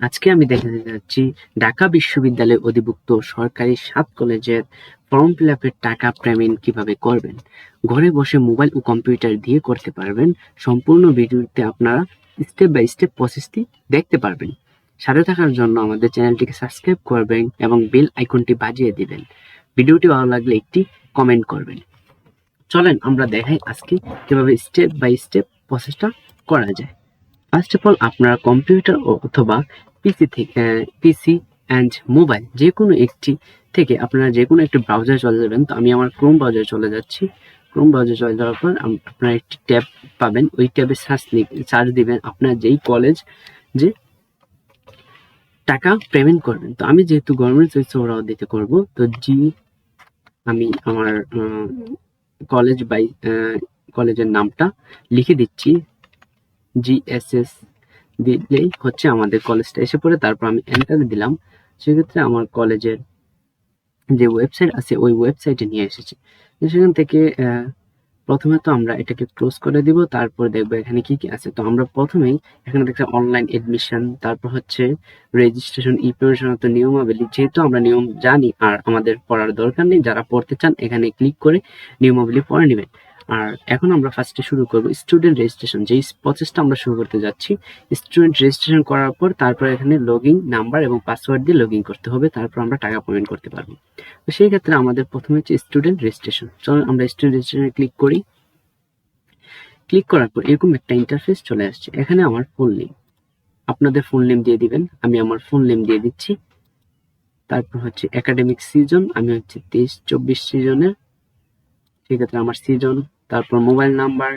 আজকে আমি দেখাতে যাচ্ছি ঢাকা বিশ্ববিদ্যালয়ে অধিভুক্ত সরকারি সাত কলেজের ফর্ম ফিল আপের টাকা পেমেন্ট কীভাবে করবেন? ঘরে বসে মোবাইল ও কম্পিউটার দিয়ে করতে পারবেন। সম্পূর্ণ ভিডিওতে আপনারা স্টেপ বাই স্টেপ প্রসেসটি দেখতে পারবেন। সাথে থাকার জন্য আমাদের চ্যানেলটিকে সাবস্ক্রাইব করবেন এবং বেল আইকনটি বাজিয়ে দিবেন। ভিডিওটি ভালো লাগলে একটি কমেন্ট করবেন। চলেন আমরা দেখাই আজকে কীভাবে স্টেপ বাই স্টেপ প্রসেসটা করা যায়। ফার্স্ট অফ অল আপনারা কম্পিউটার অথবা পিসি থেকে পিসি অ্যান্ড মোবাইল যে কোনো একটি থেকে আপনারা যে কোনো একটি ব্রাউজার চলে যাবেন। তো আমি আমার ক্রোম ব্রাউজার চলে যাচ্ছি। ক্রোম ব্রাউজার চলে যাওয়ার পর আপনারা একটি ট্যাব পাবেন। ওই ট্যাবে সার্চ সার্চ দিবেন। আপনার যেই কলেজ যে টাকা পেমেন্ট করবেন। তো আমি যেহেতু গভর্নমেন্ট ওরাও দিতে করব, তো জি, আমি আমার কলেজ বাই কলেজের নামটা লিখে দিচ্ছি। জিএসএস দিলেই হচ্ছে আমাদের কলেজটা এসে পড়ে তারপর আমি এন্টার দিলাম। সেক্ষেত্রে আমার কলেজের যে ওয়েবসাইট আছে, ওই ওয়েবসাইটে নিয়ে এসেছে। সেখান থেকে প্রথমে তো আমরা এটাকে ক্লোজ করে দিব, তারপর দেখব এখানে কি কি আছে। তো আমরা প্রথমেই এখানে দেখতে অনলাইন এডমিশন তারপর হচ্ছে রেজিস্ট্রেশন ই প্রবেশনত নিয়মাবলী। যেহেতু আমরা নিয়ম জানি আর আমাদের পড়ার দরকার নেই, যারা পড়তে চান এখানে ক্লিক করে নিয়মাবলী পড়ে নেবেন। আর এখন আমরা ফার্স্টে শুরু করব স্টুডেন্ট রেজিস্ট্রেশন যেই প্রসেসটা আমরা শুরু করতে যাচ্ছি স্টুডেন্ট রেজিস্ট্রেশন করার পর তারপর এখানে লগ নাম্বার এবং পাসওয়ার্ড দিয়ে লগ করতে হবে, তারপর আমরা টাকা পেমেন্ট করতে পারব। তো সেই ক্ষেত্রে আমাদের প্রথমে হচ্ছে স্টুডেন্ট রেজিস্ট্রেশন চলুন আমরা স্টুডেন্ট রেজিস্ট্রেশনে ক্লিক করি। ক্লিক করার পর এরকম একটা ইন্টারফেস চলে আসছে। এখানে আমার ফুল নেম আপনাদের ফুল নেম দিয়ে দিবেন। আমি আমার ফুল নেম দিয়ে দিচ্ছি। তারপর হচ্ছে একাডেমিক সিজন আমি হচ্ছে তেইশ, চব্বিশ সিজনের সেক্ষেত্রে আমার সিজন তারপর মোবাইল নাম্বার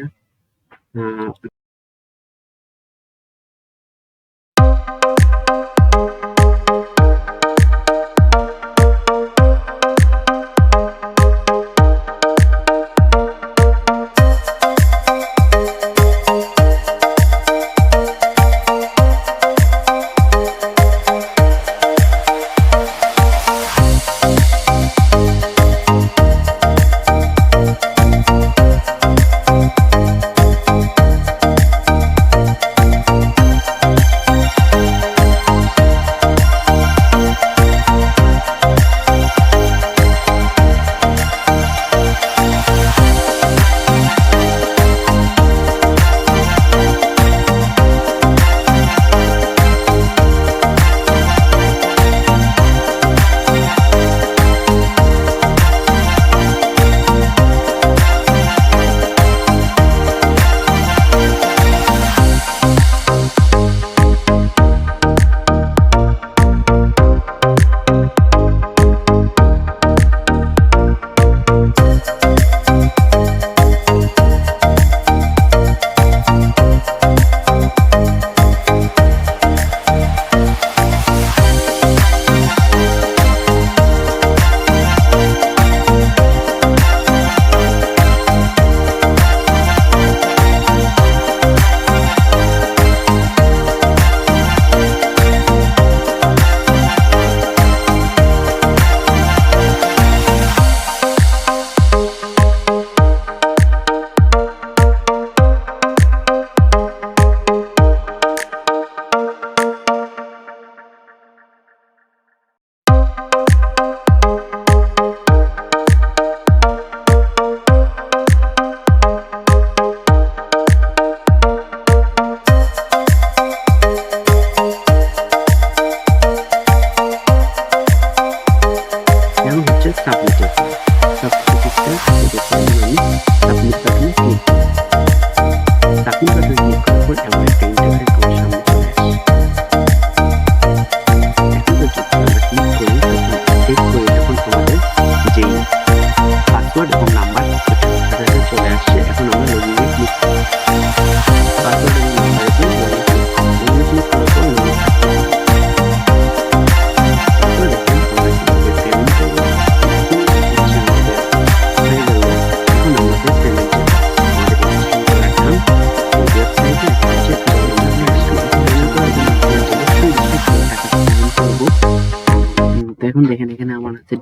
এবং হচ্ছে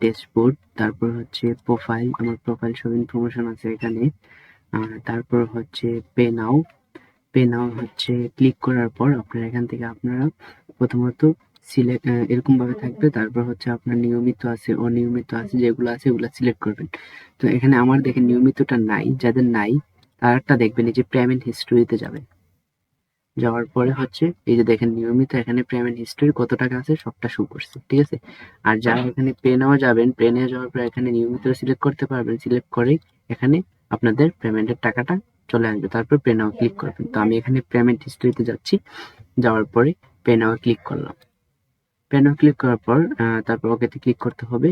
ড্যাশবোর্ড তারপর হচ্ছে প্রোফাইল আমার প্রোফাইল শপিং ইনফরমেশন আছে এখানে। তারপর হচ্ছে পে নাও পে নাও হচ্ছে ক্লিক করার পর আপনারা এখান থেকে আপনারা প্রথমত সিলেক্ট এরকম ভাবে থাকবে। তারপর হচ্ছে আপনার নিয়মিত আছে, অনিয়মিত আছে, যেগুলো আছে এগুলো সিলেক্ট করবেন। তো এখানে আমার দেখেন নিয়মিতটা নাই, যাদের নাই তারটা দেখবেন, এই যে পেমেন্ট হিস্টোরিতে যাবেন যাওয়ার পরে হচ্ছে এই যে দেখেন নিয়মিত এখানে পেমেন্ট হিস্টোরি কত টাকা আছে সবটা শো করছে ঠিক আছে? আর যারা এখানে পে নেওয়া যাবেন পে নেওয়া যাওয়ার পর এখানে নিয়মিত সিলেক্ট করতে পারবেন সিলেক্ট করে এখানে আপনাদের পেমেন্টের টাকাটা চলে আসবে। তারপর পে নাও ক্লিক করবেন। তো আমি এখানে পেমেন্ট হিস্টোরিতে যাচ্ছি যাওয়ার পরে পে নাও ক্লিক করলাম। পে নাও ক্লিক করার পর আহ, তারপর ওকেতে ক্লিক করতে হবে।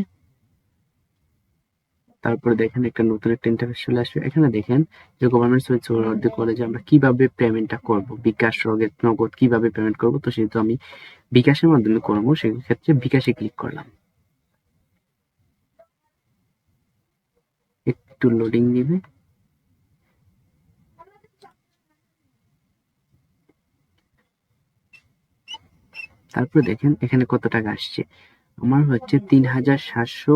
তারপর দেখেন একটা নতুন একটা ইন্টারফেস চলে আসবে। এখানে দেখেন যে গভর্নমেন্ট সুইচ সোহরাওয়ার্দী কলেজে আমরা কীভাবে পেমেন্টটা করব, বিকাশ, রগের নগদ কীভাবে পেমেন্ট করব, তো সেহেতু আমি বিকাশের মাধ্যমে করব, সেক্ষেত্রে বিকাশে ক্লিক করলাম। একটু লোডিং নিবে। তারপর দেখেন এখানে কত টাকা আসছে? আমার হচ্ছে তিন হাজার সাতশো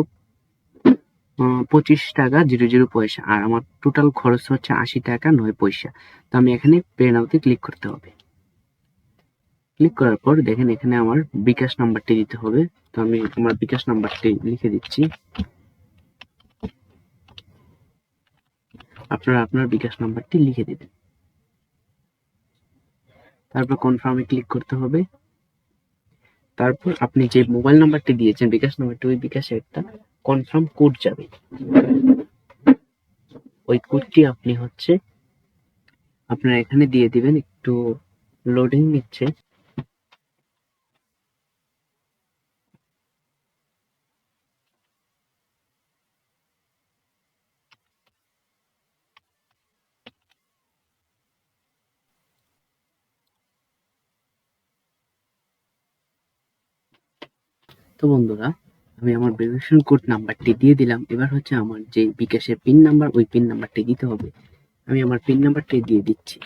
পঁচিশ টাকা, জিরো জিরো পয়সা। আর আমার টোটাল খরচ হচ্ছে আশি টাকা, নয় পয়সা। তো আমি এখানে পে ক্লিক করতে হবে। ক্লিক করার পর দেখেন এখানে আমার বিকাশ নাম্বারটি দিতে হবে। তো আমি আমার বিকাশ নাম্বারটি লিখে দিচ্ছি। আপনারা আপনার বিকাশ নাম্বারটি লিখে দিবেন। তারপর কনফার্মে ক্লিক করতে হবে। তারপর আপনি যে মোবাইল নাম্বারটি দিয়েছেন, বিকাশ নাম্বারটি ওই বিকাশে একটা কনফার্ম কোড যাবে। ওই কোডটি আপনি হচ্ছে আপনারা এখানে দিয়ে দিবেন, একটু লোডিং নিচ্ছে। তো বন্ধুরা আমি আমার ভেরিফিকেশন কোড নাম্বারটি দিয়ে দিলাম। এবার হচ্ছে আমার যে বিকাশের পিন নাম্বার ওই পিন নাম্বারটি দিতে হবে। আমি আমার পিন নাম্বারটি দিয়ে দিচ্ছি।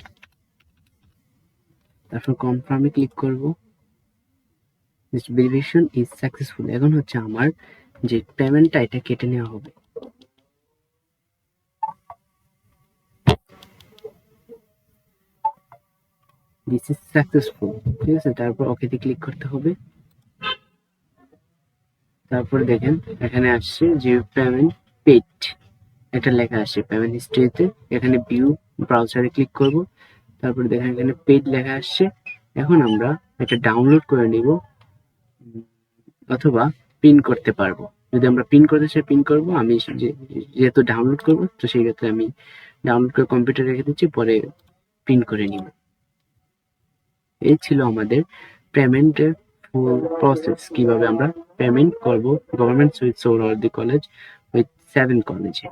তারপর কনফার্মে ক্লিক করব। ভেরিফিকেশন ইজ সাকসেসফুল এখন হচ্ছে আমার যে পেমেন্টটা এটা কেটে নেওয়া হবে। দিস ইজ সাকসেসফুল ঠিক আছে? তারপর ওকেতে ক্লিক করতে হবে। তারপর দেখেন, এখানে আসছে যে পেমেন্ট পেড এটা লেখা আসছে পেমেন্ট হিস্ট্রিতে এখানে ভিউ ব্রাউজারে ক্লিক করব। তারপর দেখেন, এখানে পেড লেখা আসছে। এখন আমরা এটা ডাউনলোড করে নিব, অথবা পিন করতে পারব। যদি আমরা পিন করতে চাই পিন করব। আমি যেহেতু ডাউনলোড করব, তো সেই ক্ষেত্রে আমি ডাউনলোড করে কম্পিউটারে রেখে দিচ্ছি, পরে পিন করে নিব। এই ছিল আমাদের পেমেন্টের প্রসেস কীভাবে আমরা পেমেন্ট করব গভর্নমেন্ট সুইচ সোহরাওয়ার্দী কলেজ উইথ সেভেন কলেজে